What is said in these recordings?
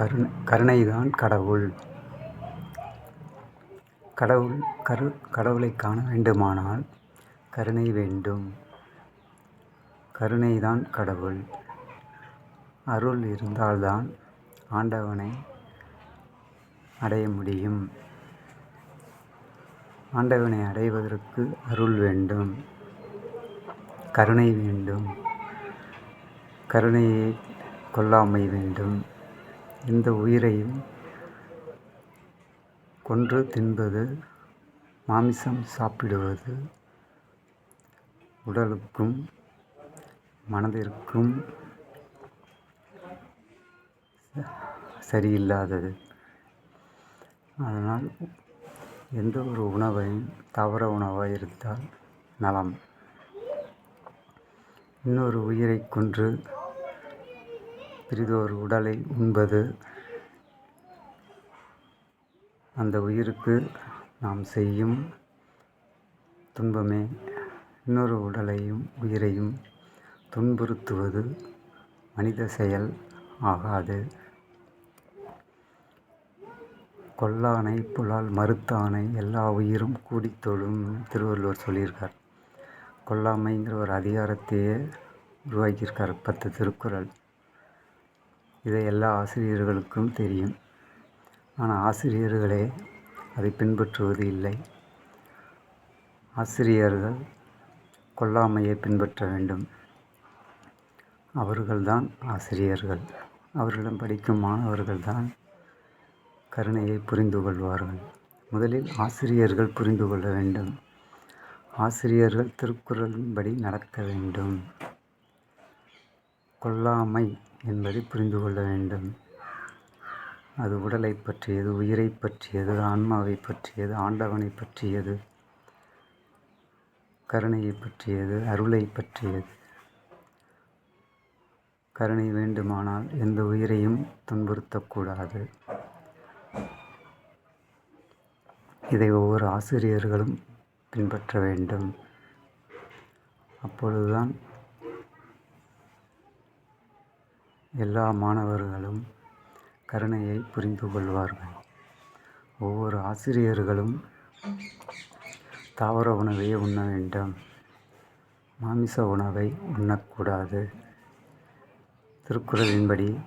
கருணை கருணைதான் கடவுள். கடவுள் கரு கடவுளை காண வேண்டுமானால் கருணை வேண்டும். கருணைதான் கடவுள். அருள் இருந்தால்தான் ஆண்டவனை அடைய முடியும். ஆண்டவனை அடைவதற்கு அருள் வேண்டும். கருணை வேண்டும். கருணையை கொல்லாமை வேண்டும். இந்த உயிரையும் கொன்று தின்பது மாமிசம் சாப்பிடுவது உடலுக்கும் மனதிற்கும் சரியில்லாதது. அதனால் எந்த ஒரு உணவையும் தவற உணவாக இருந்தால் நலம். இன்னொரு உயிரை கொன்று பிறிதொரு உடலை உண்பது. அந்த உயிருக்கு நாம் செய்யும் துன்பமே இன்னொரு உடலையும் உயிரையும் துன்புறுத்துவது மனித செயல் ஆகாது. கொல்லானை புலால் மறுத்தானை எல்லா உயிரும் கூடித் தொழும் திருவள்ளுவர் சொல்லியிருக்கார். கொல்லாமைங்கிற ஒரு அதிகாரத்தையே உருவாக்கியிருக்கார் பத்து திருக்குறள். இதை எல்லா ஆசிரியர்களுக்கும் தெரியும். ஆனால் ஆசிரியர்களே அதை பின்பற்றுவது இல்லை. ஆசிரியர்கள் கொல்லாமையை பின்பற்ற வேண்டும். அவர்கள்தான் ஆசிரியர்கள். அவர்களிடம் படிக்கும் மாணவர்கள்தான் கருணையை புரிந்து கொள்வார்கள். முதலில் ஆசிரியர்கள் புரிந்து கொள்ள வேண்டும். ஆசிரியர்கள் திருக்குறளின்படி நடக்க வேண்டும். கொல்லாமை என்பதை புரிந்து கொள்ள வேண்டும். அது உடலை பற்றியது உயிரை பற்றியது ஆன்மாவை பற்றியது ஆண்டவனை பற்றியது கருணையை பற்றியது அருளை பற்றியது. கருணை வேண்டுமானால் எந்த உயிரையும் துன்புறுத்தக்கூடாது. இதை ஒவ்வொரு ஆசிரியர்களும் பின்பற்ற வேண்டும். அப்பொழுதுதான் எல்லா மாணவர்களும் கருணையை புரிந்து கொள்வார்கள். ஒவ்வொரு ஆசிரியர்களும் தாவர உணவையே உண்ண வேண்டும். மாமிச உணவை உண்ணக்கூடாது. திருக்குறளின்படி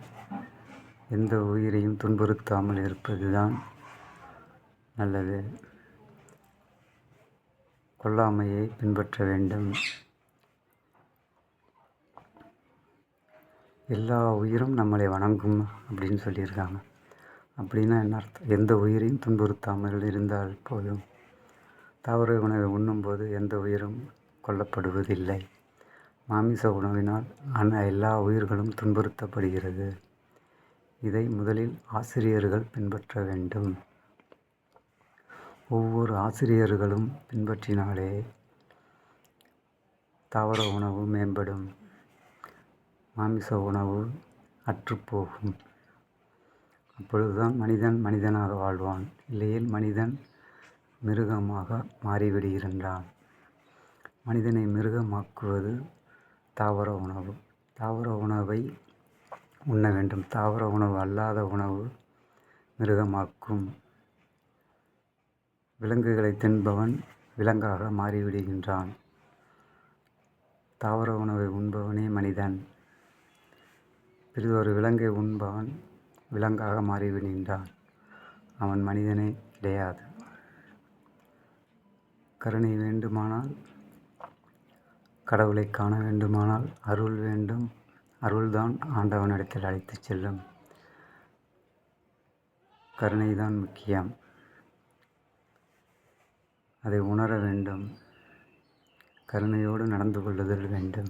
எந்த உயிரையும் துன்புறுத்தாமல் இருப்பது தான் நல்லது. கொல்லாமையை பின்பற்ற வேண்டும். எல்லா உயிரும் நம்மளை வணங்கும் அப்படின்னு சொல்லியிருக்காங்க. அப்படின்னா என்ன அர்த்தம்? எந்த உயிரையும் துன்புறுத்தாமல் இருந்தால் போதும். தாவர உணவை உண்ணும்போது எந்த உயிரும் கொல்லப்படுவதில்லை. மாமிச உணவினால் ஆனால் எல்லா உயிர்களும் துன்புறுத்தப்படுகிறது. இதை முதலில் ஆசிரியர்கள் பின்பற்ற வேண்டும். ஒவ்வொரு ஆசிரியர்களும் பின்பற்றினாலே தாவர உணவு மேம்படும். மாமிச உணவு அற்றுப்போகும். அப்பொழுதுதான் மனிதன் மனிதனாக வாழ்வான். இல்லையில் மனிதன் மிருகமாக மாறிவிடுகின்றான். மனிதனை மிருகமாக்குவது தாவர உணவு. தாவர உணவை உண்ண வேண்டும். தாவர உணவு அல்லாத உணவு மிருகமாக்கும். விலங்குகளை தின்பவன் விலங்காக மாறிவிடுகின்றான். தாவர உணவை உண்பவனே மனிதன். பிறிதொரு விலங்கை உண்பவன் விலங்காக மாறிவிடுகின்றான் அவன் மனிதனே கிடையாது. கருணை வேண்டுமானால் கடவுளை காண வேண்டுமானால் அருள் வேண்டும். அருள்தான் ஆண்டவனிடத்தில் அழைத்துச் செல்லும். கருணைதான் முக்கியம். அதை உணர வேண்டும். கருணையோடு நடந்து கொள்ளுதல் வேண்டும்.